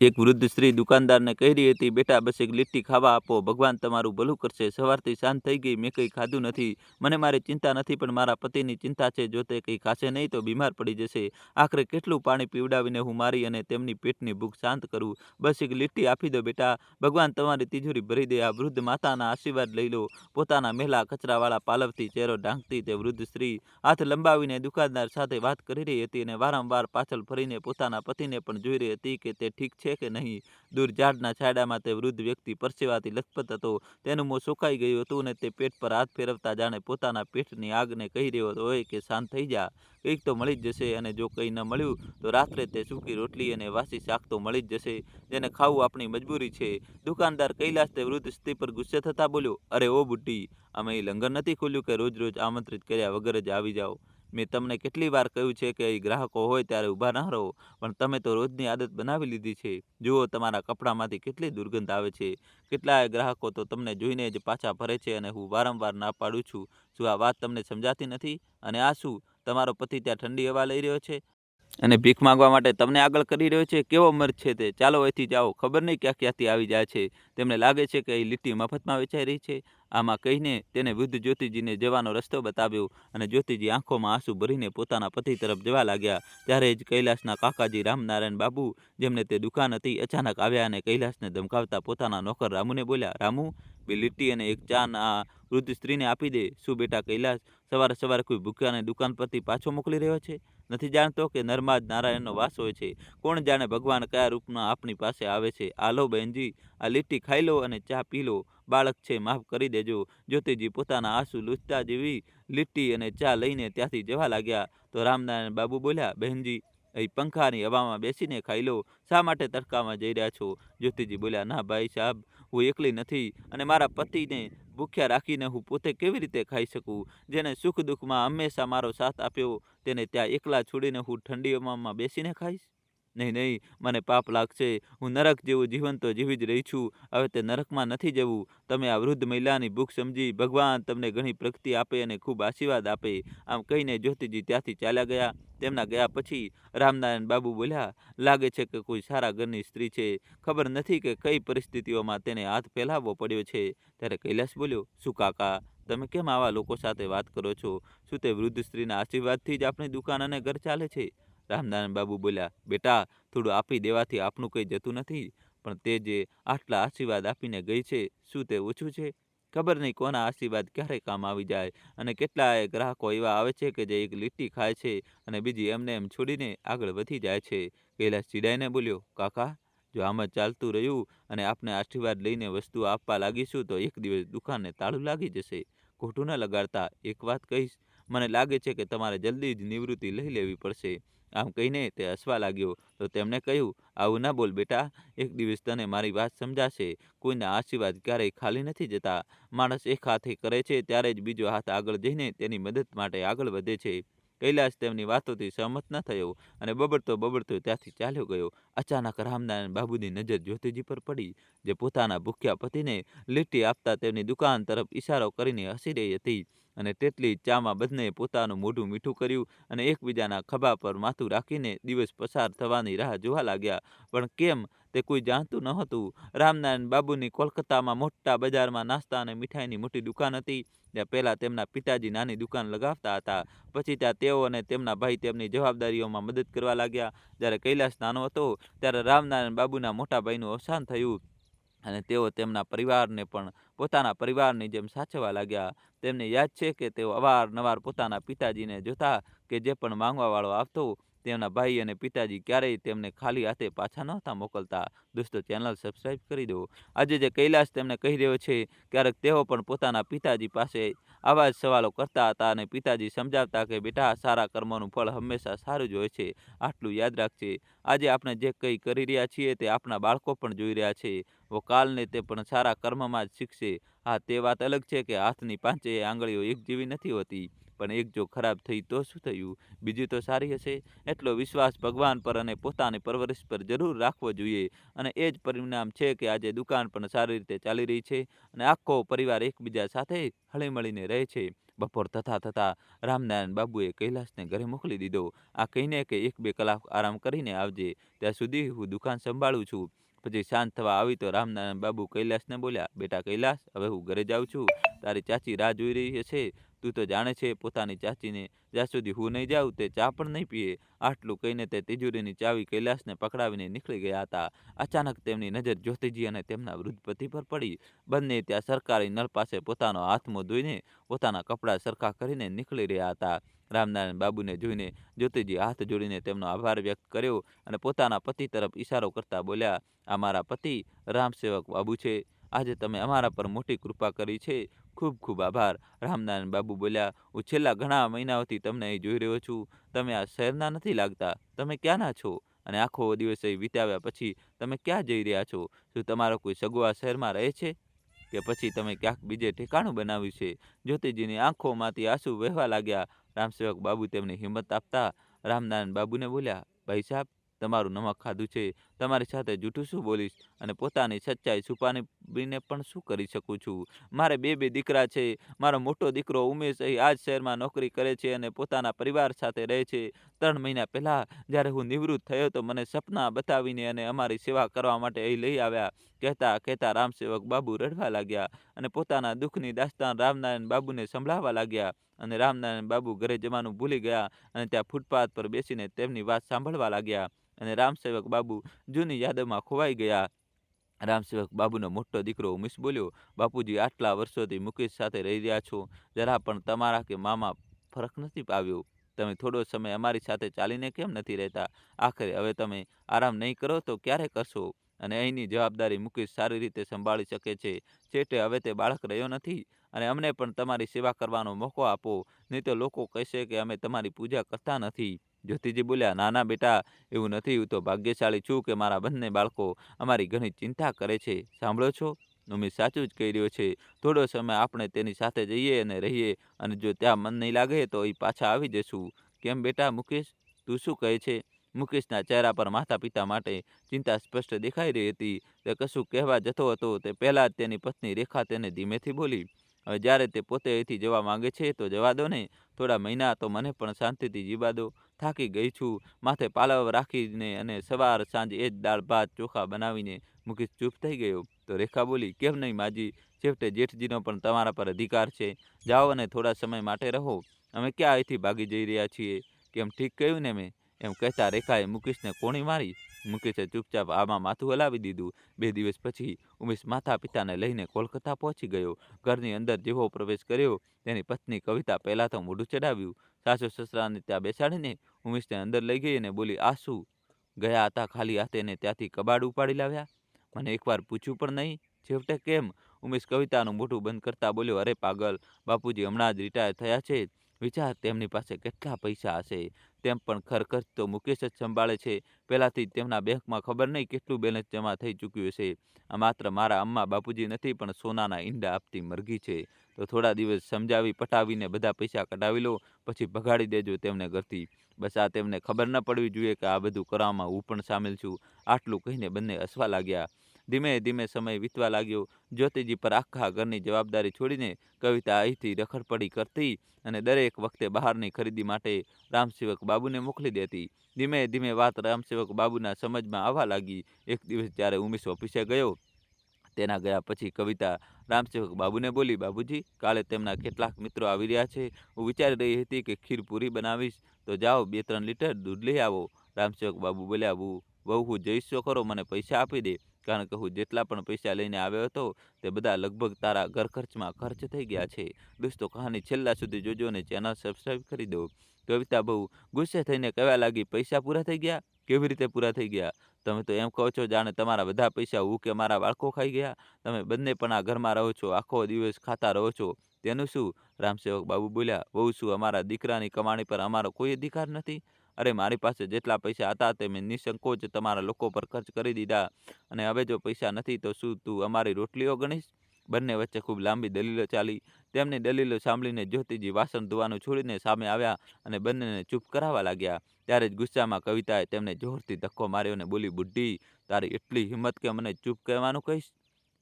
એક વૃદ્ધ સ્ત્રી દુકાનદારને કહી હતી, બેટા, બસ એક લીટી ખાવા આપો, ભગવાન તમારું ભલું કરશે. સવારથી સાંજ થઈ ગઈ, મેં કંઈ ખાધું નથી. મને મારી ચિંતા નથી, પણ મારા પતિની ચિંતા છે, જો તે કંઈ ખાશે નહીં તો બીમાર પડી જશે. આખરે કેટલું પાણી પીવડાવીને હું મારી અને તેમની પેટની ભૂખ શાંત કરું? બસ એક લીટી આપી દો, બેટા. ભગવાન તમારી તિજોરી ભરી દે, આ વૃદ્ધ માતાના આશીર્વાદ લઈ લો. પોતાના મહેલા કચરાવાળા પાલવથી ચહેરો ઢાંકતી તે વૃદ્ધ સ્ત્રી હાથ લંબાવીને દુકાનદાર સાથે વાત કરી રહી હતી અને વારંવાર પાછળ ફરીને પોતાના પતિને પણ જોઈ રહી હતી કે તે ઠીક છે. કે નહીં? દૂર ઝાડના છાડામાં તે વૃદ્ધ વ્યક્તિ પરસેવાથી લથપથ હતો. તેનું મોં સુકાઈ ગયું હતું અને તે પેટ પર હાથ ફેરવતા જાણે પોતાના પેટની આગને કહી રહ્યો હોય કે શાંત થઈ જા. કંઈક તો મળી જ જશે અને જો કંઈ ન મળ્યું, તો રાત્રે તે સૂકી રોટલી અને વાસી શાક તો મળી જ જશે. જેને ખાવું આપણી મજબૂરી છે. દુકાનદાર કૈલાસ તે વૃદ્ધ સ્ત્રી પર ગુસ્સે થતા બોલ્યો, અરે ઓ બુટ્ટી અમે એ લંગર નથી ખોલ્યું કે રોજ રોજ આમંત્રિત કર્યા વગર જ આવી જાઓ. મેં તમને કેટલી વાર કહ્યું છે કે ગ્રાહકો હોય ત્યારે ઊભા ના રહો, પણ તમે તો રોજની આદત બનાવી લીધી છે. જુઓ તમારા કપડામાંથી કેટલી દુર્ગંધ આવે છે. કેટલાય ગ્રાહકો તો તમને જોઈને જ પાછા ફરે છે અને હું વારંવાર ના પાડું છું. શું આ વાત તમને સમજાતી નથી? અને આ શું? તમારો પતિ ત્યાં ઠંડી હવા લઈ રહ્યો છે? અને ભીખ માંગવા માટે તમને આગળ કરી રહ્યો છે, કેવો મર્દ છે તે? ચાલો અહીંથી જાઓ. ખબર નહીં ક્યાં ક્યાંથી આવી જાય છે. તેમને લાગે છે કે એ લીટી મફતમાં વેચાઈ રહી છે. આમાં કહીને તેને વૃદ્ધ જ્યોતિજીને જવાનો રસ્તો બતાવ્યો અને જ્યોતિજી આંખોમાં આંસુ ભરીને પોતાના પતિ તરફ જવા લાગ્યા. ત્યારે જ કૈલાસના કાકાજી રામનારાયણ બાબુ, જેમને તે દુકાન હતી, અચાનક આવ્યા અને કૈલાસને ધમકાવતા પોતાના નોકર રામુને બોલ્યા, રામુ, બે લીટી અને એક ચાન આ વૃદ્ધ સ્ત્રીને આપી દે. શું બેટા કૈલાસ, સવારે સવારે કોઈ ભૂખ્યાને દુકાન પરથી પાછો મોકલી રહ્યો છે? નથી જાણતો કે નર્માદ નારાયણનો વાસ હોય છે. કોણ જાણે ભગવાન કયા રૂપમાં આપણી પાસે આવે છે? આલો બહેનજી, આ લીટી ખાઈ લો અને ચા પી લો. બાળક છે, માફ કરી દેજો. જ્યોતિજી પોતાના આંસુ લૂંચતા જેવી લીટી અને ચા લઈને ત્યાંથી જવા લાગ્યા. તો રામનારાયણ બાબુ બોલ્યા, બહેનજી, અહીં પંખાની હવામાં બેસીને ખાઈ લો. શા માટે તડકામાં જઈ રહ્યા છો? જ્યોતિજી બોલ્યા, ના ભાઈ સાહેબ હું એકલી નથી અને મારા પતિને ભૂખ્યા રાખીને હું પોતે કેવી રીતે ખાઈ શકું? જેને સુખ દુઃખમાં હંમેશા મારો સાથ આપ્યો, તેને ત્યાં એકલા છોડીને હું ઠંડી હવામાં બેસીને ખાઈશ? નહીં નહીં, મને પાપ લાગશે. હું નરક જેવું જીવન તો જીવી જ રહી છું. હવે તે નરકમાં નથી જવું. તમે આ વૃદ્ધ મહિલાની ભૂખ સમજી ભગવાન તમને ઘણી પ્રગતિ આપે અને ખૂબ આશીર્વાદ આપે. આમ કહીને જ્યોતિજી ત્યાંથી ચાલ્યા ગયા. તેમના ગયા પછી રામનારાયણ બાબુ બોલ્યા, લાગે છે કે કોઈ સારા ઘરની સ્ત્રી છે. ખબર નથી કે કઈ પરિસ્થિતિઓમાં તેને હાથ ફેલાવવો પડ્યો છે. ત્યારે કૈલાસ બોલ્યો, શું કાકા, તમે કેમ આવા લોકો સાથે વાત કરો છો? શું તે વૃદ્ધ સ્ત્રીના આશીર્વાદથી જ આપણી દુકાન અને ઘર ચાલે છે? રામનારાયણ બાબુ બોલ્યા, બેટા, થોડું આપી દેવાથી આપનું કંઈ જતું નથી, પણ તે જે આટલા આશીર્વાદ આપીને ગઈ છે, શું તે ઓછું છે? ખબર નહીં કોના આશીર્વાદ ક્યારે કામ આવી જાય અને કેટલાય ગ્રાહકો એવા આવે છે કે જે એક લીટી ખાય છે અને બીજી એમને એમ છોડીને આગળ વધી જાય છે. કૈલાસ ચીડાઈને બોલ્યો, કાકા, જો આમ જ ચાલતું રહ્યું અને આપને આશીર્વાદ લઈને વસ્તુ આપવા લાગીશું, તો એક દિવસ દુકાનને તાળું લાગી જશે. ખોટું ન લગાડતા એક વાત કહીશ. મને લાગે છે કે તમારે જલ્દી જ નિવૃત્તિ લઈ લેવી પડશે. આમ કહીને તે હસવા લાગ્યો. તો તેમણે કહ્યું, આવું ના બોલ બેટા, એક દિવસ તને મારી વાત સમજાશે. કોઈના આશીર્વાદ ક્યારેય ખાલી નથી જતા. માણસ એક હાથે કરે છે, ત્યારે જ બીજો હાથ આગળ જઈને તેની મદદ માટે આગળ વધે છે. કૈલાસ તેમની વાતોથી સહમત ન થયો અને બબડતો બબડતો ત્યાંથી ચાલ્યો ગયો. અચાનક રામનારાયણ બાબુની નજર જ્યોતિજી પર પડી, જે પોતાના ભૂખ્યા પતિને લીટી આપતા તેમની દુકાન તરફ ઇશારો કરીને હસી રહી હતી. અને તેટલી ચામાં બંને પોતાનું મોઢું મીઠું કર્યું અને એકબીજાના ખભા પર માથું રાખીને દિવસ પસાર થવાની રાહ જોવા લાગ્યા. પણ કેમ? તે કોઈ જાણતું ન હતું રામનારાયણ બાબુની કોલકાતામાં મોટા બજારમાં નાસ્તા અને મીઠાઈની મોટી દુકાન હતી. ત્યાં પહેલાં તેમના પિતાજી નાની દુકાન લગાવતા હતા. પછી ત્યાં તેઓ અને તેમના ભાઈ તેમની જવાબદારીઓમાં મદદ કરવા લાગ્યા. જ્યારે કૈલાસ નાનો હતો, ત્યારે રામનારાયણ બાબુના મોટા ભાઈનું અવસાન થયું. અને તેઓ તેમના પરિવારને પણ પોતાના પરિવારની જેમ સાચવવા લાગ્યા. તેમને યાદ છે કે તેઓ અવારનવાર પોતાના પિતાજીને જોતા કે જે પણ માંગવાવાળો આવતો તેમના ભાઈ અને પિતાજી ક્યારેય તેમને ખાલી હાથે પાછા નહોતા મોકલતા. દોસ્તો, ચેનલ સબસ્ક્રાઈબ કરી દો. આજે જે કૈલાસ તેમને કહી રહ્યો છે, ક્યારેક તેઓ પણ પોતાના પિતાજી પાસે આવા જ સવાલો કરતા હતા અને પિતાજી સમજાવતા કે, બેટા, સારા કર્મોનું ફળ હંમેશા સારું જ હોય છે. આટલું યાદ રાખજે. આજે આપણે જે કંઈ કરી રહ્યા છીએ તે આપણા બાળકો પણ જોઈ રહ્યા છે. વો કાલને તે પણ સારા કર્મમાં જ શીખશે. હા, તે વાત અલગ છે કે હાથની પાંચે આંગળીઓ એક જેવી નથી હોતી. પણ એક જો ખરાબ થઈ તો શું થયું? બીજી તો સારી હશે. એટલો વિશ્વાસ ભગવાન પર અને પોતાની પરવરિશ પર જરૂર રાખવો જોઈએ. અને એ જ પરિણામ છે કે આજે દુકાન પણ સારી રીતે ચાલી રહી છે અને આખો પરિવાર એકબીજા સાથે હળીમળીને રહે છે. બપોર થતાં થતાં રામનારાયણ બાબુએ કૈલાસને ઘરે મોકલી દીધો. આ કહીને કે એક બે કલાક આરામ કરીને આવજે. ત્યાં સુધી હું દુકાન સંભાળું છું. પછી શાંત થવા આવી તો રામનારાયણ બાબુ કૈલાસને બોલ્યા, બેટા કૈલાસ, હવે હું ઘરે જાઉં છું. તારી ચાચી રાહ જોઈ રહી છે તું તો જાણે છે પોતાની ચાચીને જ્યાં સુધી હું નહીં જાઉં તે ચા પણ નહીં પીએ. આટલું કહીને તે તિજોરીની ચાવી કૈલાસને પકડાવીને નીકળી ગયા હતા. અચાનક તેમની નજર જ્યોતિજી અને તેમના વૃદ્ધ પતિ પર પડી. બંને ત્યાં સરકારી નળ પાસે પોતાનો હાથમો ધોઈને પોતાના કપડાં સરખા કરીને નીકળી રહ્યા હતા. રામનારાયણ બાબુને જોઈને જ્યોતિજી હાથ જોડીને તેમનો આભાર વ્યક્ત કર્યો અને પોતાના પતિ તરફ ઇશારો કરતા બોલ્યા, આ મારા પતિ રામસેવક બાબુ છે. આજે તમે અમારા પર મોટી કૃપા કરી છે. ખૂબ ખૂબ આભાર. રામનારાયણ બાબુ બોલ્યા, હું છેલ્લા ઘણા મહિનાઓથી તમને અહીં જોઈ રહ્યો છું. તમે આ શહેરના નથી લાગતા. તમે ક્યાંના છો? અને આખો દિવસ અહીં વિતાવ્યા પછી તમે ક્યાં જઈ રહ્યા છો? શું તમારો કોઈ સગો આ શહેરમાં રહે છે? કે પછી તમે ક્યાંક બીજે ઠેકાણું બનાવ્યું છે? જ્યોતિજીની આંખોમાંથી આંસુ વહેવા લાગ્યા. રામસેવક બાબુ તેમને હિંમત આપતા રામનારાયણ બાબુને બોલ્યા, ભાઈ સાહેબ, તમારું નમક ખાધું છે. તમારી સાથે જૂઠું શું બોલીશ? અને પોતાની સચ્ચાઈ છુપાવીને પણ શું કરી શકું છું? મારે બે બે દીકરા છે. મારો મોટો દીકરો ઉમેશ અહીં આ જ શહેરમાં નોકરી કરે છે અને પોતાના પરિવાર સાથે રહે છે. ત્રણ મહિના પહેલાં જ્યારે હું નિવૃત્ત થયો તો મને સપના બતાવીને અને અમારી સેવા કરવા માટે અહીં લઈ આવ્યા. કહેતા કહેતા રામસેવક બાબુ રડવા લાગ્યા અને પોતાના દુઃખની દાસ્તાન રામનારાયણ બાબુને સંભળાવવા લાગ્યા અને રામનારાયણ બાબુ ઘરે જવાનું ભૂલી ગયા અને ત્યાં ફૂટપાથ પર બેસીને તેમની વાત સાંભળવા લાગ્યા અને રામસેવક બાબુ જૂની યાદોમાં ખોવાઈ ગયા. રામસેવક બાબુનો મોટો દીકરો ઉમેશ બોલ્યો, બાપુજી, આટલા વર્ષોથી મુકેશ સાથે રહી રહ્યા છો. જરા પણ તમારા કે મામા ફરક નથી પાવ્યો તમે થોડો સમય અમારી સાથે ચાલીને કેમ નથી રહેતા? આખરે હવે તમે આરામ નહીં કરો તો ક્યારે કરશો? અને અહીંની જવાબદારી મુકેશ સારી રીતે સંભાળી શકે છે. છેટે હવે તે બાળક રહ્યો નથી અને અમને પણ તમારી સેવા કરવાનો મોકો આપો. નહીં તો લોકો કહેશે કે અમે તમારી પૂજા કરતા નથી. જ્યોતિજી બોલ્યા, નાના બેટા, એવું નથી, હું તો ભાગ્યશાળી છું કે મારા બંને બાળકો અમારી ઘણી ચિંતા કરે છે. સાંભળો છો? ઉમેશ સાચું જ કહી રહ્યો છે. થોડો સમય આપણે તેની સાથે જઈએ અને રહીએ અને જો ત્યાં મન નહીં લાગે તો એ પાછા આવી જશું. કેમ બેટા મુકેશ? તું શું કહે છે? મુકેશના ચહેરા પર માતા પિતા માટે ચિંતા સ્પષ્ટ દેખાઈ રહી હતી. તે કશું કહેવા જતો હતો. તે પહેલાં જ તેની પત્ની રેખા તેને ધીમેથી બોલી જ્યારે તે પોતે અહીંથી જવા માંગે છે, તો જવા દો ને થોડા મહિના તો મને પણ શાંતિથી જીવા દો. થાકી ગઈ છું. માથે પાલવ રાખીને અને સવાર સાંજ એ જ દાળ, ભાત, ચોખા બનાવીને મુકેશ. ચૂપ થઈ ગયો. તો રેખા બોલી, કેમ નહીં માજી? છેવટે જેઠજીનો પણ તમારા પર અધિકાર છે. જાઓ અને થોડા સમય માટે રહો. અમે ક્યાં અહીંથી ભાગી જઈ રહ્યા છીએ? કેમ ઠીક કહ્યું ને મેં? એમ કહેતા રેખાએ મુકેશને કોણી મારી. મુકેશે ચૂપચાપ આમાં માથું હલાવી દીધું. બે દિવસ પછી ઉમેશ માતા પિતાને લઈને કોલકાતા પહોંચી ગયો. ઘરની અંદર જેવો પ્રવેશ કર્યો, તેની પત્ની કવિતા પહેલાં તો મોઢું ચડાવ્યું. સાસુ સસરાને ત્યાં બેસાડીને ઉમેશને અંદર લઈ ગઈ અને બોલી આ શું ગયા હતા ખાલી હાથે ને ત્યાંથી કબાડ ઉપાડી લાવ્યા? મને એકવાર પૂછ્યું પણ નહીં. છેવટે કેમ? ઉમેશ કવિતાનું મોઢું બંધ કરતા બોલ્યો, અરે પાગલ, બાપુજી હમણાં જ રિટાયર થયા છે. વિચાર તેમની પાસે કેટલા પૈસા હશે? તેમ પણ ખરખર તો મુકેશ જ સંભાળે છે. પહેલાંથી તેમના બેંકમાં ખબર નહીં કેટલું બેલેન્સ જમા થઈ ચૂક્યું હશે. આ માત્ર મારા અમ્મા બાપુજી નથી, પણ સોનાના ઈંડા આપતી મરઘી છે. તો થોડા દિવસ સમજાવી પટાવીને બધા પૈસા કઢાવી લો, પછી ભગાડી દેજો તેમને ઘરથી. બસ આ તેમને ખબર ન પડવી જોઈએ કે આ બધું કરવામાં હું પણ સામેલ છું. આટલું કહીને બંને હસવા લાગ્યા. ધીમે ધીમે સમય વીતવા લાગ્યો. જ્યોતિજી પર આખા ઘરની જવાબદારી છોડીને કવિતા અહીંથી રખડપડી કરતી અને દરેક વખતે બહારની ખરીદી માટે રામસેવક બાબુને મોકલી દેતી. ધીમે ધીમે વાત રામસેવક બાબુના સમજમાં આવવા લાગી. એક દિવસ જ્યારે ઉમેશ ઓફિસે ગયો, તેના ગયા પછી કવિતા રામસેવક બાબુને બોલી, બાબુજી, કાલે તેમના કેટલાક મિત્રો આવી રહ્યા છે. હું વિચારી રહી હતી કે ખીર પૂરી બનાવીશ. તો જાઓ બે ત્રણ લીટર દૂધ લઈ આવો. રામસેવક બાબુ બોલ્યા, બહુ હું જઈશ ખરો મને પૈસા આપી દે. કારણ કે હું જેટલા પણ પૈસા લઈને આવ્યો હતો, તે બધા લગભગ તારા ઘર ખર્ચમાં ખર્ચ થઈ ગયા છે. દોસ્તો, કહાની છેલ્લા સુધી જોજો અને ચેનલ સબસ્ક્રાઈબ કરી દો. કવિતા બહુ ગુસ્સે થઈને કહેવા લાગી, પૈસા પૂરા થઈ ગયા? કેવી રીતે પૂરા થઈ ગયા? તમે તો એમ કહો છો, જાણે તમારા બધા પૈસા હું કે મારા બાળકો ખાઈ ગયા? તમે બંને પણ આ ઘરમાં રહો છો, આખો દિવસ ખાતા રહો છો. તેનું શું? રામસેવક બાબુ બોલ્યા બહુ શું અમારા દીકરાની કમાણી પર અમારો કોઈ અધિકાર નથી? અરે, મારી પાસે જેટલા પૈસા હતા તે મેં નિસંકોચ તમારા લોકો પર ખર્ચ કરી દીધા અને હવે જો પૈસા નથી તો શું તું અમારી રોટલીઓ ગણીશ? બંને વચ્ચે ખૂબ લાંબી દલીલો ચાલી. તેમની દલીલો સાંભળીને જ્યોતિજી વાસણ ધોવાનું છોડીને સામે આવ્યા અને બંનેને ચૂપ કરાવવા લાગ્યા. ત્યારે જ ગુસ્સામાં કવિતાએ તેમને જોરથી ધક્કો માર્યો અને બોલી બુઢી તારી એટલી હિંમત કે મને ચૂપ કહેવાનું કહીશ?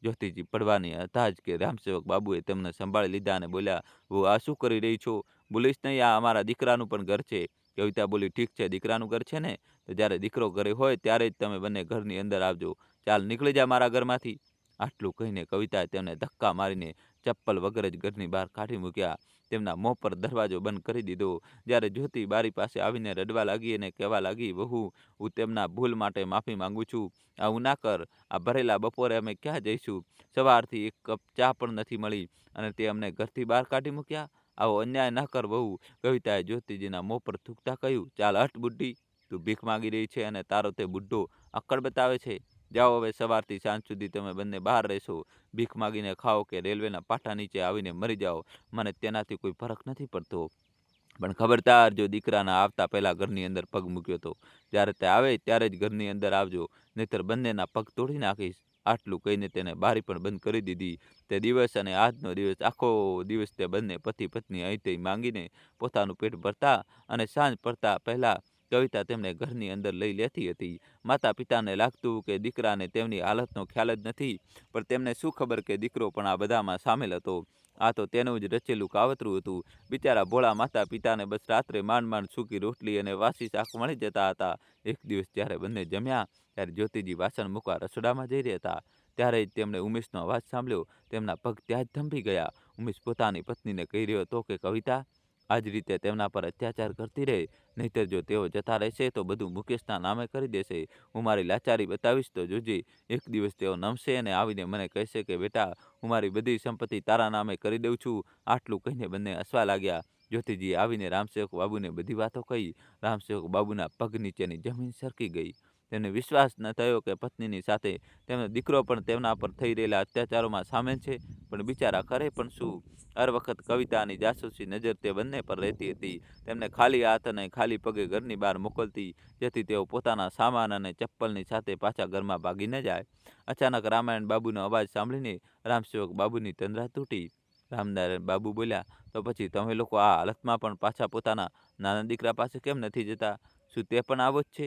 જ્યોતિજી પડવાની હતા જ કે રામસેવક બાબુએ તેમને સંભાળી લીધા અને બોલ્યા હું આ શું કરી રહી છો? બોલીશ નહીં, આ અમારા દીકરાનું પણ ઘર છે. કવિતા બોલી, ઠીક છે, દીકરાનું ઘર છે ને, તો જ્યારે દીકરો ઘરે હોય ત્યારે જ તમે બંને ઘરની અંદર આવજો. ચાલ નીકળી જા મારા ઘરમાંથી. આટલું કહીને કવિતાએ તેમને ધક્કા મારીને ચપ્પલ વગર જ ઘરની બહાર કાઢી મૂક્યા. તેમના મોં પર દરવાજો બંધ કરી દીધો. જ્યારે જ્યોતિ બારી પાસે આવીને રડવા લાગી અને કહેવા લાગી, વહુ, હું તેમના ભૂલ માટે માફી માંગુ છું. આવું ના કર. આ ભરેલા બપોરે અમે ક્યાં જઈશું? સવારથી એક કપ ચા પણ નથી મળી. અને તે અમને ઘરથી બહાર કાઢી મૂક્યા. આવો અન્યાય ન કર વહુ કવિતાએ જ્યોતિજીના મોં પર થૂકતા કહ્યું, ચાલ હટ બુઢી તું ભીખ માગી રહી છે અને તારો તે બુઢ્ઢો અક્કડ બતાવે છે. જાઓ હવે સવારથી સાંજ સુધી તમે બંને બહાર રહેશો. ભીખ માગીને ખાઓ કે રેલવેના પાટા નીચે આવીને મરી જાઓ. મને તેનાથી કોઈ ફરક નથી પડતો. પણ ખબરદાર જો દીકરાના આવતા પહેલાં ઘરની અંદર પગ મૂક્યો તો. જ્યારે તે આવે ત્યારે જ ઘરની અંદર આવજો. નહીતર બંનેના પગ તોડી નાખીશ. આટલું કહીને તેને બારી પણ બંધ કરી દીધી. તે દિવસ અને આજનો દિવસ, આખો દિવસ તે બંને પતિ પત્ની અહીં માંગીને પોતાનું પેટ ભરતા અને સાંજ પડતા પહેલાં કવિતા તેમને ઘરની અંદર લઈ લેતી હતી. માતા પિતાને લાગતું કે દીકરાને તેમની હાલતનો ખ્યાલ જ નથી, પણ તેમને શું ખબર કે દીકરો પણ આ બધામાં સામેલ હતો. આ તો તેનું જ રચેલું કાવતરું હતું. બિચારા ભોળા માતા પિતાને બસ રાત્રે માંડ માંડ સૂકી રોટલી અને વાસી શાક મળી જતા હતા. એક દિવસ જ્યારે બંને જમ્યા, ત્યારે જ્યોતિજી વાસણ મૂકવા રસોડામાં જઈ રહ્યા હતા. ત્યારે જ તેમણે ઉમેશનો અવાજ સાંભળ્યો. તેમના પગ ત્યાં જ થંભી ગયા. ઉમેશ પોતાની પત્નીને કહી રહ્યો હતો કે, કવિતા આ જ રીતે તેમના પર અત્યાચાર કરતી રહે, નહીતર જો તેઓ જતા રહેશે તો બધું મુકેશના નામે કરી દેશે. હું મારી લાચારી બતાવીશ તો જોજે, એક દિવસ તેઓ નમશે અને આવીને મને કહેશે કે, બેટા, હું મારી બધી સંપત્તિ તારા નામે કરી દઉં છું. આટલું કહીને બંને હસવા લાગ્યા. જ્યોતિજીએ આવીને રામસેવક બાબુને બધી વાતો કહી. રામસેવક બાબુના પગ નીચેની જમીન સરકી ગઈ. તેને વિશ્વાસ ન થયો કે પત્નીની સાથે તેમનો દીકરો પણ તેમના પર થઈ રહેલા અત્યાચારોમાં સામેલ છે, પણ બિચારા કરે પણ શું? હર વખત કવિતાની જાસૂસી નજર તે બંને પર રહેતી હતી. તેમને ખાલી હાથ અને ખાલી પગે ઘરની બહાર મોકલતી, જેથી તેઓ પોતાના સામાન અને ચપ્પલની સાથે પાછા ઘરમાં ભાગી ન જાય. અચાનક રામાયણ બાબુનો અવાજ સાંભળીને રામસેવક બાબુની તંદ્રા તૂટી. રામનારાયણ બાબુ બોલ્યા, તો પછી તમે લોકો આ હાલતમાં પણ પાછા પોતાના નાના દીકરા પાસે કેમ નથી જતા? શું તે પણ આવો જ છે?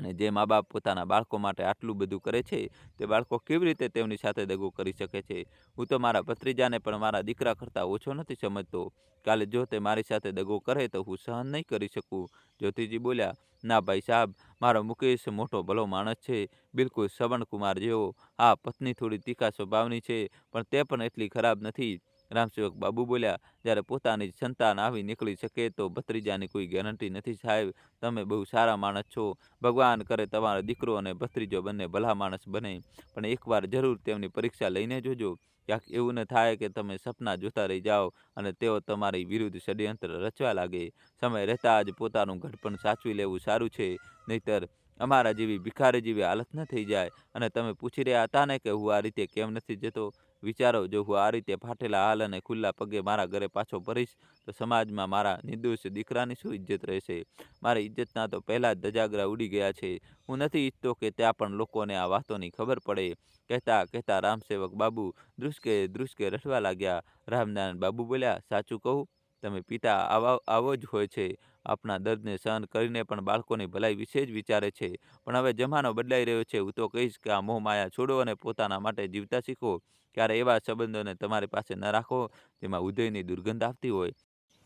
અને જે મા બાપ પોતાના બાળકો માટે આટલું બધું કરે છે, તે બાળકો કેવી રીતે તેમની સાથે દગો કરી શકે છે? હું તો મારા ભત્રીજાને પણ મારા દીકરા કરતાં ઓછો નથી સમજતો. કાલે જો તે મારી સાથે દગો કરે તો હું સહન નહીં કરી શકું. જ્યોતિજી બોલ્યા, ના ભાઈ સાહેબ, મારો મુકેશ મોટો ભલો માણસ છે, બિલકુલ શ્રવણકુમાર જેવો. આ પત્ની થોડી તીખા સ્વભાવની છે, પણ તે પણ એટલી ખરાબ નથી. રામસેવક બાબુ બોલ્યા, જ્યારે પોતાની સંતાન આવી નીકળી શકે તો ભત્રીજાની કોઈ ગેરંટી નથી સાહેબ. તમે બહુ સારા માણસ છો. ભગવાન કરે તમારો દીકરો અને ભત્રીજો બંને ભલા માણસ બને. પણ એકવાર જરૂર તેમની પરીક્ષા લઈને જોજો. ક્યાંક એવું ન થાય કે તમે સપના જોતા રહી જાઓ અને તેઓ તમારી વિરુદ્ધ ષડયંત્ર રચવા લાગે. સમય રહેતા જ પોતાનું ઘડપણ સાચવી લેવું સારું છે. નહીતર અમારા જેવી ભિખારી જેવી હાલત ન થઈ જાય. અને તમે પૂછી રહ્યા હતા ને કે હું આ રીતે કેમ નથી જતો? વિચારો, જો હું આ રીતે ફાટેલા હાલ અને ખુલ્લા પગે મારા ઘરે પાછો ભરીશ તો સમાજમાં મારા નિર્દોષ દીકરાની શું ઇજ્જત રહેશે? મારી ઇજ્જતના તો પહેલાં જ ધજાગરા ઉડી ગયા છે. હું નથી ઈચ્છતો કે ત્યાં પણ લોકોને આ વાતોની ખબર પડે. કહેતા કહેતા રામસેવક બાબુ ધ્રુસકે ધ્રુસકે રટવા લાગ્યા. રામનારાયણ બાબુ બોલ્યા, સાચું કહું? તમે પિતા આવા, આવો જ હોય છે. આપણા દર્દને સહન કરીને પણ બાળકોની ભલાઈ વિશે જ વિચારે છે. પણ હવે જમાનો બદલાઈ રહ્યો છે. હું તો કહીશ કે આ મોહ માયા છોડો અને પોતાના માટે જીવતા શીખો. ક્યારે એવા સંબંધોને તમારી પાસે ન રાખો જેમાં ઉદયની દુર્ગંધ આવતી હોય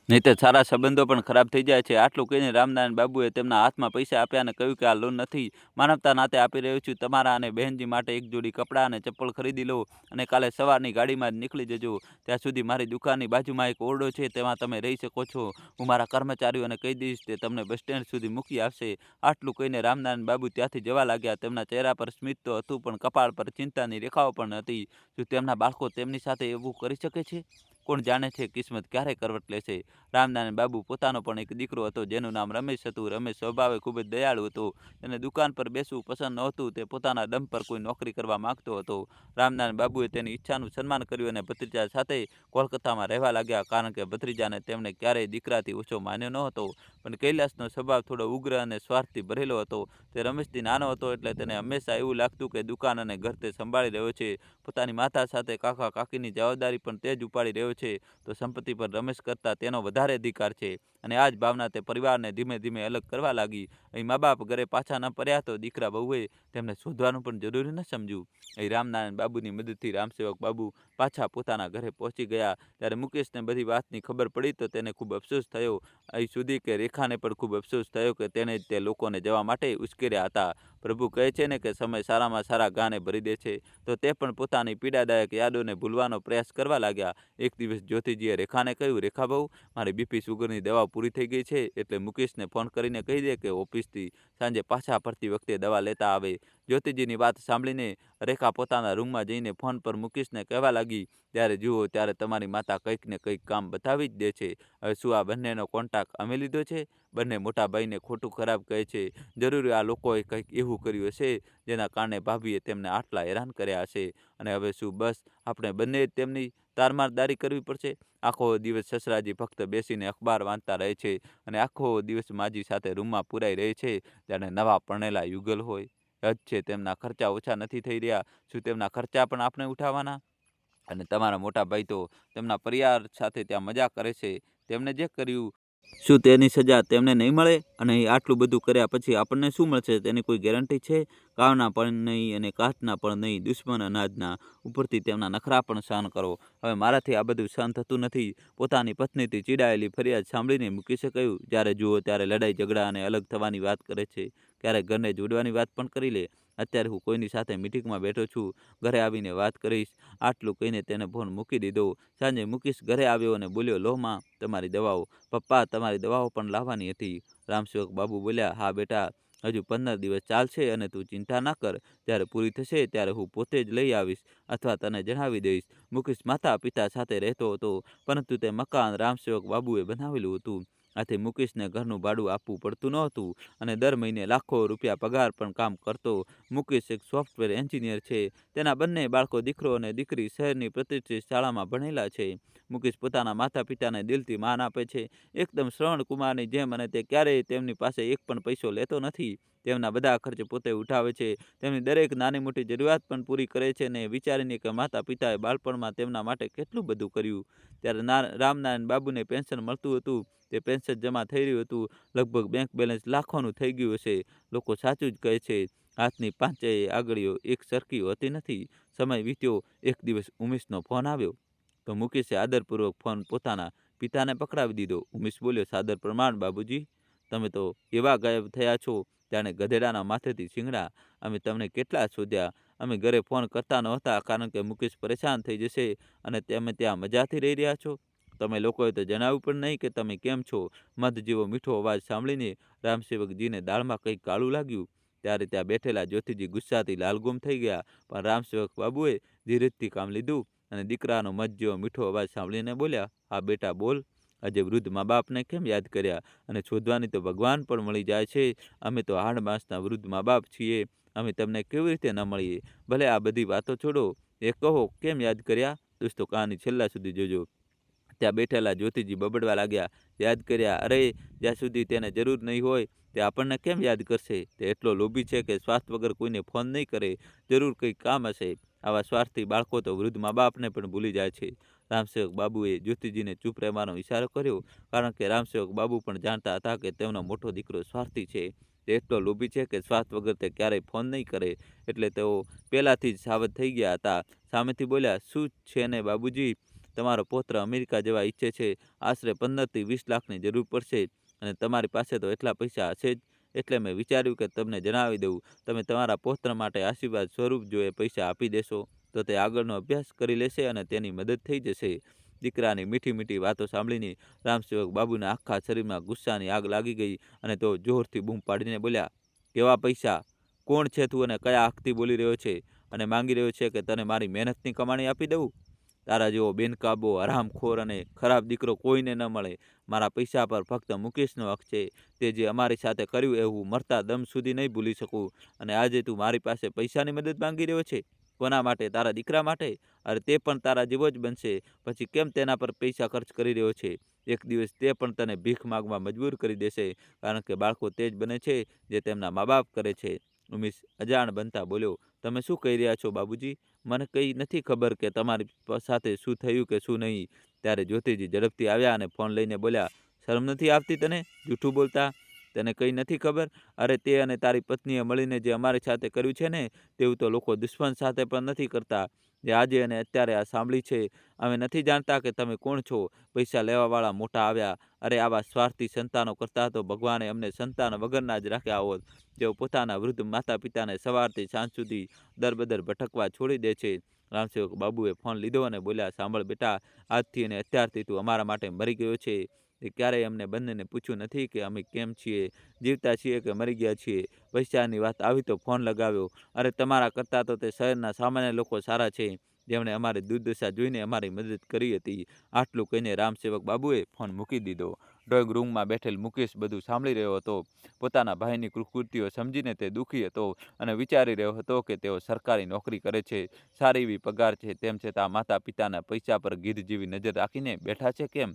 નહીં તો સારા સંબંધો પણ ખરાબ થઈ જાય છે. આટલું કહીને રામનારાયણ બાબુએ તેમના હાથમાં પૈસા આપ્યા અને કહ્યું કે આ લોન નથી. માનવતા નાતે આપી રહ્યો છું. તમારા અને બહેનજી માટે એક જોડી કપડાં અને ચપ્પલ ખરીદી લો અને કાલે સવારની ગાડીમાં જ નીકળી જજો. ત્યાં સુધી મારી દુકાનની બાજુમાં એક ઓરડો છે. તેમાં તમે રહી શકો છો. હું મારા કર્મચારીઓને કહી દઈશ તે તમને બસ સ્ટેન્ડ સુધી મૂકી આવશે આટલું કહીને રામનારાયણ બાબુ ત્યાંથી જવા લાગ્યા. તેમના ચહેરા પર સ્મિત તો હતું પણ કપાળ પર ચિંતાની રેખાઓ પણ હતી. શું તેમના બાળકો તેમની સાથે એવું કરી શકે છે? કોણ જાણે છે કિસ્મત ક્યારે કરવટ લેશે? રામનારાયણ બાબુ પોતાનો પણ એક દીકરો હતો, જેનું નામ રમેશ હતું. રમેશ સ્વભાવે ખૂબ જ દયાળુ હતો તેને દુકાન પર બેસવું પસંદ નહોતું. તે પોતાના દમ પર કોઈ નોકરી કરવા માગતો હતો. રામનારાયણ બાબુએ તેની ઈચ્છાનું સન્માન કર્યું અને ભત્રીજા સાથે કોલકાતામાં રહેવા લાગ્યા, કારણ કે ભત્રીજાને તેમને ક્યારેય દીકરાથી ઓછો માન્યો ન હતો પણ કૈલાસનો સ્વભાવ થોડો ઉગ્ર અને સ્વાર્થથી ભરેલો હતો. તે રમેશથી નાનો હતો એટલે તેને હંમેશા એવું લાગતું કે દુકાન અને ઘર તે સંભાળી રહ્યો છે. પોતાની માતા સાથે કાકા કાકીની જવાબદારી પણ તે જ ઉપાડી રહ્યો છે. તો સંપત્તિ પર રમેશ કરતાં તેનો વધારે વધારે અધિકાર છે અને આ જ ભાવના તે પરિવારને ધીમે ધીમે અલગ કરવા લાગી. અહીં મા બાપ ઘરે પાછા ન પડ્યા તો દીકરા બહુએ તેમને શોધવાનું પણ જરૂરી ન સમજ્યું. અહીં રામનારાયણ બાબુની મદદથી રામસેવક બાબુ પાછા પોતાના ઘરે પહોંચી ગયા. ત્યારે મુકેશને બધી વાતની ખબર પડી તો તેને ખૂબ અફસોસ થયો. અહીં સુધી કે રેખાને પણ ખૂબ અફસોસ થયો કે તેણે તે લોકોને જવા માટે ઉશ્કેર્યા હતા. પ્રભુ કહે છે ને કે સમય સારામાં સારા ગાને ભરી દે છે. તો તે પણ પોતાની પીડાદાયક યાદોને ભૂલવાનો પ્રયાસ કરવા લાગ્યા. એક દિવસ જ્યોતિજીએ રેખાને કહ્યું, રેખા બહુ, મારી બીપી સુગરની દવા પૂરી થઈ ગઈ છે, એટલે મુકેશને ફોન કરીને કહી દે કે ઓફિસથી સાંજે પાછા ફરતી વખતે દવા લેતા આવે. જ્યોતિજીની વાત સાંભળીને રેખા પોતાના રૂમમાં જઈને ફોન પર મુકેશને કહેવા લાગી, ત્યારે જુઓ, ત્યારે તમારી માતા કંઈક ને કંઈક કામ બતાવી જ દે છે. હવે શું આ બંનેનો કોન્ટેક્ટ અમે લીધો છે? બંને મોટા ભાઈને ખોટું ખરાબ કહે છે. જરૂર આ લોકોએ કંઈક એવું કર્યું હશે, જેના કારણે ભાભીએ તેમને આટલા હેરાન કર્યા હશે. અને હવે શું, બસ આપણે બંને તેમની તારમારદારી કરવી પડશે? આખો દિવસ સસરાજી ફક્ત બેસીને અખબાર વાંચતા રહે છે અને આખો દિવસ માજી સાથે રૂમમાં પુરાઈ રહે છે, જાણે નવા પરણેલા યુગલ હોય. હજ છે, તેમના ખર્ચા ઓછા નથી થઈ રહ્યા. શું તેમના ખર્ચા પણ આપણે ઉઠાવવાના? અને તમારા મોટા ભાઈ તો તેમના પરિવાર સાથે ત્યાં મજા કરે છે. તેમણે જે કર્યું શું તેની સજા તેમને નહીં મળે? અને આટલું બધું કર્યા પછી આપણને શું મળશે? તેની કોઈ ગેરંટી છે? કાવના પણ નહીં અને કાચના પણ નહીં. દુશ્મન અનાજના ઉપરથી તેમના નખરા પણ સહન કરો. હવે મારાથી આ બધું સહન થતું નથી. પોતાની પત્નીથી ચીડાયેલી ફરિયાદ સાંભળીને મૂકી કહ્યું જ્યારે જુઓ ત્યારે લડાઈ ઝઘડા અને અલગ થવાની વાત કરે છે. ક્યારેક ઘરને જોડવાની વાત પણ કરી લે. અત્યારે હું કોઈની સાથે મિટિંગમાં બેઠો છું, ઘરે આવીને વાત કરીશ. આટલું કહીને તેને ફોન મૂકી દીધો. સાંજે મુકેશ ઘરે આવ્યો અને બોલ્યો લોમાં તમારી દવાઓ. પપ્પા, તમારી દવાઓ પણ લાવવાની હતી. રામસેવક બાબુ બોલ્યા, હા બેટા, હજુ પંદર દિવસ ચાલશે અને તું ચિંતા ના કર. જ્યારે પૂરી થશે ત્યારે હું પોતે જ લઈ આવીશ અથવા તને જણાવી દઈશ. મુકેશ માતા પિતા સાથે રહેતો હતો, પરંતુ તે મકાન રામસેવક બાબુએ બનાવેલું હતું. આથી મુકેશને ઘરનું ભાડું આપવું પડતું નહોતું અને દર મહિને લાખો રૂપિયા પગાર પણ કામ કરતો. મુકેશ એક સોફ્ટવેર એન્જિનિયર છે. તેના બંને બાળકો દીકરો અને દીકરી શહેરની પ્રતિષ્ઠિત શાળામાં ભણેલા છે. મુકેશ પોતાના માતા પિતાને દિલથી માન આપે છે. એકદમ શ્રવણ કુમારની જેમ અને તે ક્યારેય તેમની પાસે એક પણ પૈસો લેતો નથી. તેમના બધા ખર્ચ પોતે ઉઠાવે છે. તેમની દરેક નાની મોટી જરૂરિયાત પણ પૂરી કરે છે અને વિચારીને કે માતા પિતાએ બાળપણમાં તેમના માટે કેટલું બધું કર્યું. ત્યારે રામનારાયણ બાબુને પેન્શન મળતું હતું. તે પેન્શન જમા થઈ રહ્યું હતું. લગભગ બેંક બેલેન્સ લાખોનું થઈ ગયું હશે. લોકો સાચું જ કહે છે, હાથની પાંચેય આગળીઓ એક સરખી હોતી નથી. સમય વીત્યો. એક દિવસ ઉમેશનો ફોન આવ્યો. તો મુકેશે આદરપૂર્વક ફોન પોતાના પિતાને પકડાવી દીધો. ઉમેશ બોલ્યો, સાદર પ્રમાણ, બાબુજી. તમે તો એવા ગાયબ થયા છો. જાણે ગધેડાના માથેથી શિંગડા અમે તમને કેટલા શોધ્યા? અમે ઘરે ફોન કરતા નહોતા, કારણ કે મુકેશ પરેશાન થઈ જશે અને તમે ત્યાં મજાથી રહી રહ્યા છો. તમે લોકોએ તો જણાવ્યું પણ નહીં કે તમે કેમ છો? મધ જેવો મીઠો અવાજ સાંભળીને રામસેવકજીને દાળમાં કંઈક કાળું લાગ્યું. ત્યારે ત્યાં બેઠેલા જ્યોતિજી ગુસ્સાથી લાલગુમ થઈ ગયા, પણ રામસેવક બાબુએ ધીરજથી કામ લીધું અને દીકરાનો મધ જેવો મીઠો અવાજ સાંભળીને બોલ્યા, હા બેટા, બોલ. આજે વૃદ્ધ મા બાપને કેમ યાદ કર્યા? અને શોધવાની તો ભગવાન પણ મળી જાય છે. અમે તો હાડ માસના વૃદ્ધ મા બાપ છીએ. અમે તમને કેવી રીતે ન મળીએ? ભલે આ બધી વાતો છોડો. એ કહો, કેમ યાદ કર્યા? દોસ્તો, કહાની છેલ્લા સુધી જોજો. ત્યાં બેઠેલા જ્યોતિજી બબડવા લાગ્યા. યાદ કર્યા? અરે, જ્યાં સુધી તેને જરૂર નહીં હોય, તે આપણને કેમ યાદ કરશે? તે એટલો લોભી છે કે સ્વાર્થ વગર કોઈને ફોન નહીં કરે. જરૂર કંઈક કામ હશે. આવા સ્વાર્થી બાળકો તો વૃદ્ધ મા બાપને પણ ભૂલી જાય છે. રામસેવક બાબુએ જ્યોતિજીને ચૂપ રહેવાનો ઇશારો કર્યો, કારણ કે રામસેવક બાબુ પણ જાણતા હતા કે તેમનો મોટો દીકરો સ્વાર્થી છે. તે એટલો લોભી છે કે સ્વાર્થ વગર તે ક્યારેય ફોન નહીં કરે, એટલે તેઓ પહેલાંથી જ સાવધ થઈ ગયા હતા. સામેથી બોલ્યા, શું છે ને બાબુજી? તમારો પૌત્ર અમેરિકા જવા ઈચ્છે છે. આશરે પંદરથી વીસ લાખની જરૂર પડશે અને તમારી પાસે તો એટલા પૈસા હશે જ. એટલે મેં વિચાર્યું કે તમને જણાવી દઉં. તમે તમારા પૌત્ર માટે આશીર્વાદ સ્વરૂપ જોઈએ પૈસા આપી દેશો. તો તે આગળનો અભ્યાસ કરી લેશે અને તેની મદદ થઈ જશે. દીકરાની મીઠી મીઠી વાતો સાંભળીને રામસેવક બાબુના આખા શરીરમાં ગુસ્સાની આગ લાગી ગઈ અને તો જોરથી બૂમ પાડીને બોલ્યા, કેવા પૈસા? કોણ છે તું અને કયા આંખથી બોલી રહ્યો છે? અને માંગી રહ્યો છે કે તને મારી મહેનતની કમાણી આપી દઉં? તારા જેવો બેનકાબો, હરામખોર અને ખરાબ દીકરો કોઈને ન મળે. મારા પૈસા પર ફક્ત મુકેશનો હક છે. તે જે અમારી સાથે કર્યું એવું મરતા દમ સુધી નહીં ભૂલી શકું. અને આજે તું મારી પાસે પૈસાની મદદ માંગી રહ્યો છે. કોના માટે? તારા દીકરા માટે? અરે તે પણ તારા જેવો જ બનશે. પછી કેમ તેના પર પૈસા ખર્ચ કરી રહ્યો છે? એક દિવસ તે પણ તને ભીખ માગવા મજબૂર કરી દેશે, કારણ કે બાળકો તે જ બને છે જે તેમના મા બાપ કરે છે. ઉમેશ અજાણ બનતા બોલ્યો, તમે શું કહી રહ્યા છો બાબુજી? મને કંઈ નથી ખબર કે તમારી સાથે શું થયું કે શું નહીં. ત્યારે જ્યોતિજી ઝડપથી આવ્યા અને ફોન લઈને બોલ્યા, શરમ નથી આવતી તને? જૂઠું બોલતા? તને કંઈ નથી ખબર? અરે તે અને તારી પત્નીએ મળીને જે અમારી સાથે કર્યું છે ને, તેવું તો લોકો દુશ્મન સાથે પણ નથી કરતા. જે આજે અને અત્યારે આ સાંભળી છે, અમે નથી જાણતા કે તમે કોણ છો. પૈસા લેવાવાળા મોટા આવ્યા. અરે આવા સ્વાર્થી સંતાનો કરતા તો ભગવાને અમને સંતાન વગરના જ રાખ્યા હોત. જેઓ પોતાના વૃદ્ધ માતા પિતાને સવારથી સાંજ સુધી દરબદર ભટકવા છોડી દે છે. રામસેવક બાબુએ ફોન લીધો અને બોલ્યા, સાંભળ બેટા, આજથી અને અત્યારથી તું અમારા માટે મરી ગયો છે. એ ક્યારેય અમને બંનેને પૂછ્યું નથી કે અમે કેમ છીએ, જીવતા છીએ કે મરી ગયા છીએ? પૈસાની વાત આવી તો ફોન લગાવ્યો. અરે, તમારા કરતાં તો તે શહેરના સામાન્ય લોકો સારા છે. જેમણે અમારી દુર્દશા જોઈને અમારી મદદ કરી હતી. આટલું કહીને રામસેવક બાબુએ ફોન મૂકી દીધો. ડ્રોઈંગ રૂમમાં બેઠેલ મુકેશ બધું સાંભળી રહ્યો હતો. પોતાના ભાઈની કૃકૃતિઓ સમજીને તે દુઃખી હતો અને વિચારી રહ્યો હતો કે તેઓ સરકારી નોકરી કરે છે. સારી એવી પગાર છે. તેમ છતાં માતા પિતાના પૈસા પર ગીધ જેવી નજર રાખીને બેઠા છે કેમ?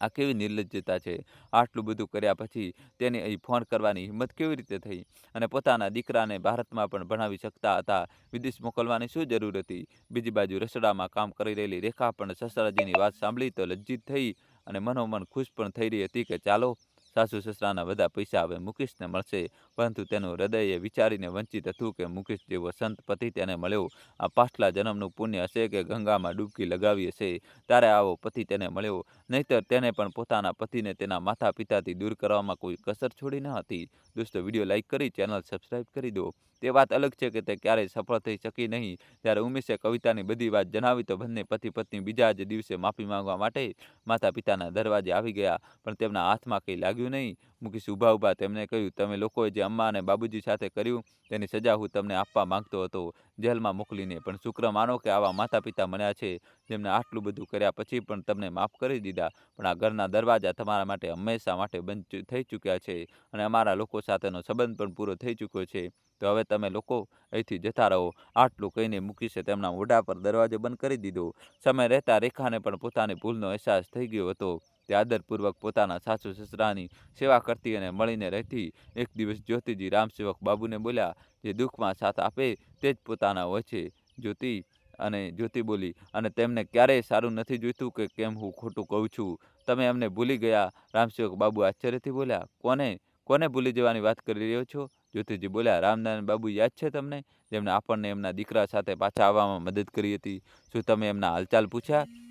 આ કેવી નિર્લજ્જતા છે? આટલું બધું કર્યા પછી તેને અહીં ફોન કરવાની હિંમત કેવી રીતે થઈ? અને પોતાના દીકરાને ભારતમાં પણ ભણાવી શકતા હતા? વિદેશ મોકલવાની શું જરૂર હતી? બીજી બાજુ રસોડામાં કામ કરી રહેલી રેખા પણ સસરાજીની વાત સાંભળી તો લજ્જિત થઈ અને મનોમન ખુશ પણ થઈ રહી હતી કે ચાલો સાસુ સસરાના બધા પૈસા હવે મુકેશને મળશે, પરંતુ તેનું હૃદય વિચારીને વંચિત હતું કે મુકેશ જેવો સંત પતિ તેને મળ્યો. આ પાછલા જન્મનું પુણ્ય હશે કે ગંગામાં ડૂબકી લગાવી હશે, ત્યારે આવો પતિ તેને મળ્યો. નહીંતર તેને પણ પોતાના પતિને તેના માતા પિતાથી દૂર કરવામાં કોઈ કસર છોડી ન હતી. દોસ્તો, વીડિયો લાઇક કરી, ચેનલ સબસ્ક્રાઈબ કરી દો. તે વાત અલગ છે કે તે ક્યારેય સફળ થઈ શકી નહીં. ત્યારે ઉમેશે કવિતાની બધી વાત જણાવી તો બંને પતિ પત્ની બીજા જ દિવસે માફી માંગવા માટે માતા પિતાના દરવાજે આવી ગયા, પણ તેમના હાથમાં કંઈ લાગ્યું નહીં. મુકેશ ઊભા ઊભા તેમણે કહ્યું, તમે લોકોએ જે અમ્મા અને બાબુજી સાથે કર્યું, તેની સજા હું તમને આપવા માંગતો હતો. જેલમાં મોકલીને. પણ શુક્ર માનો કે આવા માતા પિતા મળ્યા છે. જેમને આટલું બધું કર્યા પછી પણ તમને માફ કરી દીધા. પણ આ ઘરના દરવાજા તમારા માટે હંમેશા માટે બંધ થઈ ચૂક્યા છે. અને અમારા લોકો સાથેનો સંબંધ પણ પૂરો થઈ ચૂક્યો છે. તો હવે તમે લોકો અહીંથી જતા રહો. આટલું કહીને મૂકીશે તેમના મોઢા પર દરવાજો બંધ કરી દીધો. સમય રહેતા રેખાને પણ પોતાની ભૂલનો અહેસાસ થઈ ગયો હતો. તે આદરપૂર્વક પોતાના સાસુ સસરાની સેવા કરતી અને મળીને રહેતી એક દિવસ જ્યોતિજી રામસેવક બાબુને બોલ્યા, જે દુઃખમાં સાથ આપે તે જ પોતાના હોય છે. જ્યોતિ અને જ્યોતિ બોલી, અને તેમને ક્યારેય સારું નથી જોઈતું કે કેમ હું ખોટું કહું છું. તમે એમને ભૂલી ગયા? રામસેવક બાબુ આશ્ચર્યથી બોલ્યા, કોને? કોને ભૂલી જવાની વાત કરી રહ્યો છો? જ્યોતિજી બોલ્યા, રામનારાયણ બાબુ યાદ છે તમને? જેમણે આપણને એમના દીકરા સાથે પાછા આવવામાં મદદ કરી હતી. શું તમે એમના હાલચાલ પૂછ્યા?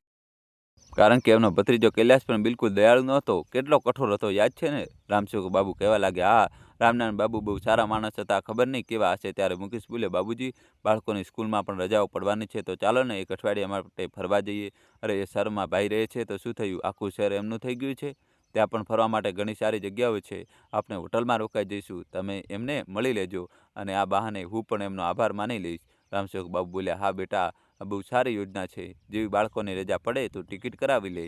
કારણ કે એમનો ભત્રીજો કૈલાસ પણ બિલકુલ દયાળુ નહોતો. કેટલો કઠોર હતો, યાદ છે ને? રામસેવક બાબુ કહેવા લાગ્યા, હા, રામનારાયણ બાબુ બહુ સારા માણસ હતા, ખબર નહીં કેવા હશે ત્યારે મુકેશ બોલે બાબુજી, બાળકોની સ્કૂલમાં પણ રજાઓ પડવાની છે, તો ચાલો ને એક અઠવાડિયા માટે ફરવા જઈએ. અરે, એ શહેરમાં ભાઈ રહે છે, તો શું થયું? આખું શહેર એમનું થઈ ગયું છે? ત્યાં પણ ફરવા માટે ઘણી સારી જગ્યાઓ છે. આપણે હોટલમાં રોકાઈ જઈશું. તમે એમને મળી લેજો અને આ બહાને હું પણ એમનો આભાર માની લઈશ. રામસેવક બાબુ બોલ્યા, હા બેટા આ બહુ સારી યોજના છે. જેવી બાળકોને રજા પડે તો ટિકિટ કરાવી લે.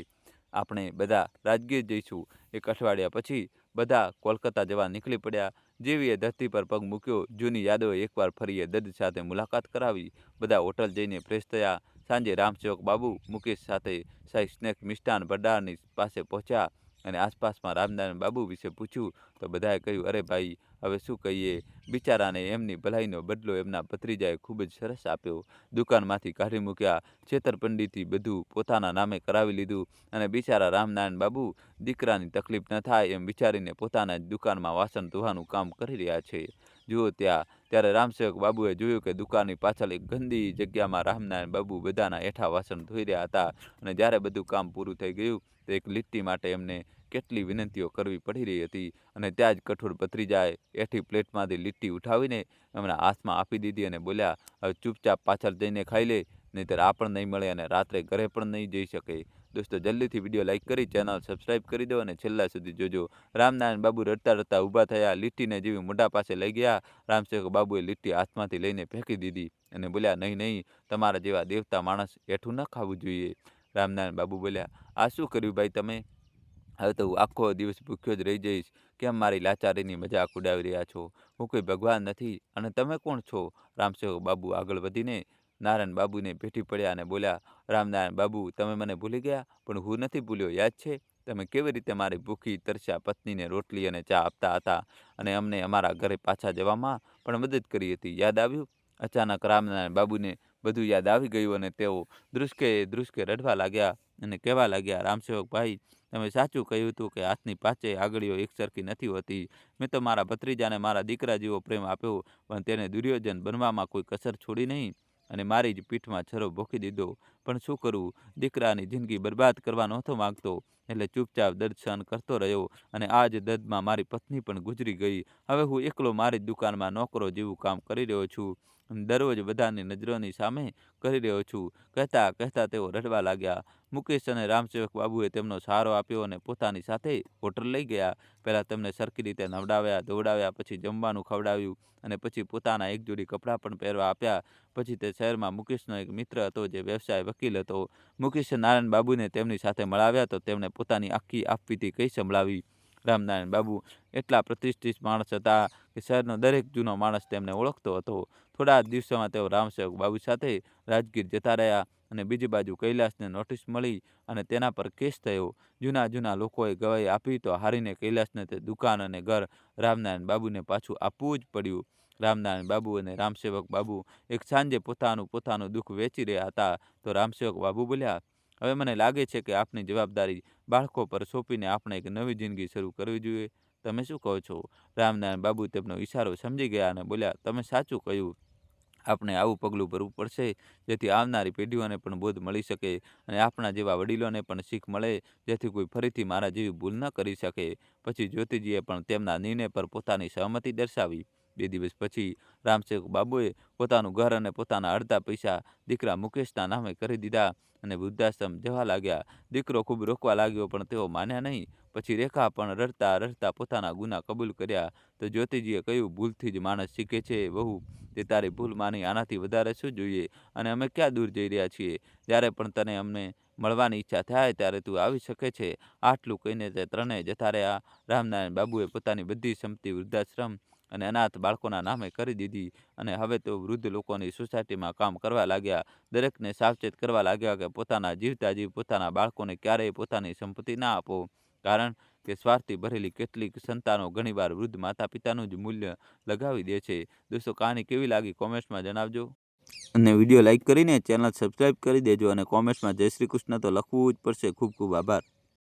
આપણે બધા રાજગીર જઈશું. એક અઠવાડિયા પછી બધા કોલકાતા જવા નીકળી પડ્યા. જેવી એ ધરતી પર પગ મૂક્યો, જૂની યાદોએ એકવાર ફરીએ દર્દ સાથે મુલાકાત કરાવી. બધા હોટલ જઈને ફ્રેશ થયા. સાંજે રામસેવક બાબુ, મુકેશ સાથે સાઈ સ્નેક મિષ્ટાન ભંડારની પાસે પહોંચ્યા અને આસપાસમાં રામદાન બાબુ વિશે પૂછ્યું તો બધાએ કહ્યું, અરે ભાઈ હવે શું કહીએ? બિચારાને એમની ભલાઈનો બદલો એમના ભત્રીજાએ ખૂબ જ સરસ આપ્યો. દુકાનમાંથી કાઢી મૂક્યા. છેતરપંડીથી બધું પોતાના નામે કરાવી લીધું. અને બિચારા રામનારાયણ બાબુ, દીકરાની તકલીફ ન થાય એમ વિચારીને પોતાના જ દુકાનમાં વાસણ ધોવાનું કામ કરી રહ્યા છે. જુઓ ત્યાં, ત્યારે રામસેવક બાબુએ જોયું કે દુકાનની પાછળ એક ગંદી જગ્યામાં રામનારાયણ બાબુ બધાના હેઠા વાસણ ધોઈ રહ્યા હતા. અને જ્યારે બધું કામ પૂરું થઈ ગયું, તો એક લીટી માટે એમને કેટલી વિનંતીઓ કરવી પડી રહી હતી અને ત્યાં જ કઠોર ભત્રીજાએ એઠી પ્લેટમાંથી લીટી ઉઠાવીને એમના હાથમાં આપી દીધી અને બોલ્યા, હવે ચૂપચાપ પાછળ જઈને ખાઈ લે, નહીંતર આ પણ નહીં મળે અને રાત્રે ઘરે પણ નહીં જઈ શકે. દોસ્તો, જલ્દીથી વીડિયો લાઇક કરી, ચેનલ સબસ્ક્રાઇબ કરી દો અને છેલ્લા સુધી જોજો. રામનારાયણ બાબુ રડતા રડતા ઊભા થયા, લીટીને જેવી મોઢા પાસે લઈ ગયા. રામસેવક બાબુએ લીટી હાથમાંથી લઈને ફેંકી દીધી અને બોલ્યા, નહીં નહીં, તમારા જેવા દેવતા માણસ એઠું ન ખાવું જોઈએ. રામનારાયણ બાબુ બોલ્યા, આ શું કર્યું ભાઈ તમે? હવે તો હું આખો દિવસ ભૂખ્યો જ રહી જઈશ. કેમ મારી લાચારીની મજાક ઉડાવી રહ્યા છો? હું કોઈ ભગવાન નથી. અને તમે કોણ છો? રામસેવક બાબુ. આગળ વધીને નારાયણ બાબુને ભેટી પડ્યા અને બોલ્યા રામનારાયણ બાબુ, તમે મને ભૂલી ગયા? પણ હું નથી ભૂલ્યો, યાદ છે? તમે કેવી રીતે મારી ભૂખી તરસ્યા પત્નીને રોટલી અને ચા આપતા હતા અને અમને અમારા ઘરે પાછા જવામાં પણ મદદ કરી હતી? યાદ આવ્યું? અચાનક રામનારાયણ બાબુને બધું યાદ આવી ગયું અને તેઓ દૃષ્કે દૃષ્કે રડવા લાગ્યા અને કહેવા લાગ્યા રામસેવક ભાઈ તમે સાચું કહ્યું હતું કે હાથની પાંચેય આંગળીઓ એકસરખી નથી હોતી. મેં તો મારા ભત્રીજાને મારા દીકરા જેવો પ્રેમ આપ્યો, પણ તેને દુર્યોધન બનવામાં કોઈ કસર છોડી નહીં અને મારી જ પીઠમાં છરો ભોખી દીધો. પણ શું કરું દીકરાની જિંદગી બરબાદ કરવા નહોતો માગતો, એટલે ચૂપચાપ દર્દ સહન કરતો રહ્યો અને આ જ દર્દમાં મારી પત્ની પણ ગુજરી ગઈ. હવે હું એકલો મારી દુકાનમાં નોકરો જેવું કામ કરી રહ્યો છું. દરરોજ બધાની નજરોની સામે કરી રહ્યો છું. કહેતા કહેતા તેઓ રડવા લાગ્યા. મુકેશ અને રામસેવક બાબુએ તેમનો સહારો આપ્યો અને પોતાની સાથે હોટલ લઈ ગયા. પહેલાં તેમને સરખી રીતે નવડાવ્યા દોડાવ્યા પછી જમવાનું ખવડાવ્યું અને પછી પોતાના એક જોડી કપડાં પણ પહેરવા આપ્યા. પછી તે શહેરમાં મુકેશનો એક મિત્ર હતો જે વ્યવસાય વકીલ હતો. મુકેશે નારાયણ બાબુને તેમની સાથે મળાવ્યા તો તેમણે પોતાની આખી આપવીતી કઈ સંભળાવી? રામનારાયણ બાબુ, એટલા પ્રતિષ્ઠિત માણસ હતા કે શહેરનો દરેક જૂનો માણસ તેમને ઓળખતો હતો. થોડા દિવસોમાં તેઓ રામસેવક બાબુ સાથે રાજગીર જતા રહ્યા અને બીજી બાજુ કૈલાસને નોટિસ મળી અને તેના પર કેસ થયો. જૂના જૂના લોકોએ ગવાઈ આપી તો હારીને કૈલાસને તે દુકાન અને ઘર રામનારાયણ બાબુને પાછું આપવું જ પડ્યું. રામનારાયણ બાબુ અને રામસેવક બાબુ એક સાંજે પોતાનું પોતાનું દુઃખ વેચી રહ્યા હતા. તો રામસેવક બાબુ બોલ્યા, હવે મને લાગે છે કે આપની જવાબદારી બાળકો પર સોંપીને આપણે એક નવી જિંદગી શરૂ કરવી જોઈએ. તમે શું કહો છો? રામનારાયણ બાબુ તેમનો ઈશારો સમજી ગયા અને બોલ્યા, તમે સાચું કહ્યું. આપણે આવું પગલું ભરવું પડશે, જેથી આવનારી પેઢીઓને પણ બોધ મળી શકે અને આપણા જેવા વડીલોને પણ શીખ મળે, જેથી કોઈ ફરીથી મારા જેવી ભૂલ ન કરી શકે. પછી જ્યોતિજીએ પણ તેમના નિર્ણય પર પોતાની સહમતિ દર્શાવી. બે દિવસ પછી રામસેવક બાબુએ પોતાનું ઘર અને પોતાના અડધા પૈસા દીકરા મુકેશના નામે કરી દીધા અને વૃદ્ધાશ્રમ જવા લાગ્યા. દીકરો ખૂબ રોકવા લાગ્યો, પણ તેઓ માન્યા નહીં. પછી રેખા પણ રડતા રડતા પોતાના ગુના કબૂલ કર્યા. તો જ્યોતિજીએ કહ્યું, ભૂલથી જ માણસ શીખે છે બહુ તે તારી ભૂલ માની આનાથી વધારે શું જોઈએ? અને અમે ક્યાં દૂર જઈ રહ્યા છીએ? જ્યારે પણ તને અમને મળવાની ઈચ્છા થાય, ત્યારે તું આવી શકે છે. આટલું કહીને તે ત્રણેય જતા રહ્યા. રામનારાયણ બાબુએ પોતાની બધી સંપત્તિ વૃદ્ધાશ્રમ અને અનાથ બાળકોના નામે કરી દીધી અને હવે તેઓ વૃદ્ધ લોકોની સોસાયટીમાં કામ કરવા લાગ્યા. દરેકને સાવચેત કરવા લાગ્યા કે પોતાના જીવતા જીવ પોતાના બાળકોને ક્યારેય પોતાની સંપત્તિ ના આપો. કારણ કે સ્વાર્થી ભરેલી કેટલીક સંતાનો ઘણીવાર વૃદ્ધ માતા પિતાનું જ મૂલ્ય લગાવી દે છે. દોસ્તો, કહાની કેવી લાગી કોમેન્ટ્સમાં જણાવજો. અને વીડિયો લાઇક કરીને ચેનલ સબસ્ક્રાઈબ કરી દેજો અને કોમેન્ટ્સમાં જય શ્રી કૃષ્ણ તો લખવું જ પડશે. ખૂબ ખૂબ આભાર.